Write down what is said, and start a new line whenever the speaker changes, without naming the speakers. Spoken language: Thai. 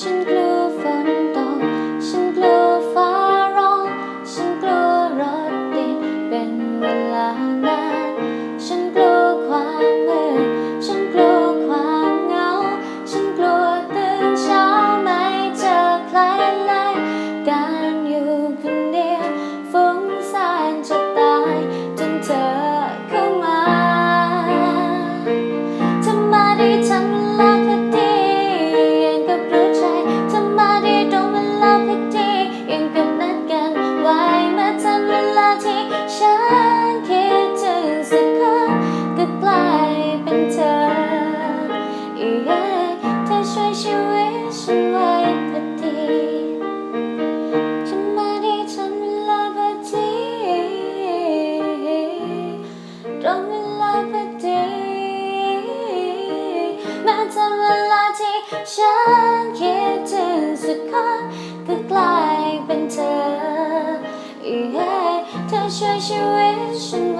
ฉั ลาพอดียังกับนัดกันไว้มาทันเวลาที่ฉันคิดถึงสักคนก็กลายเป็นเธอเธอช่วยชีวิตฉันไว้พอดีฉันมาได้ทันเวลาพอดีตรงเวลาพอดีมาทันเวลาที่ฉันคิด ช่วยชีวิตฉันไว้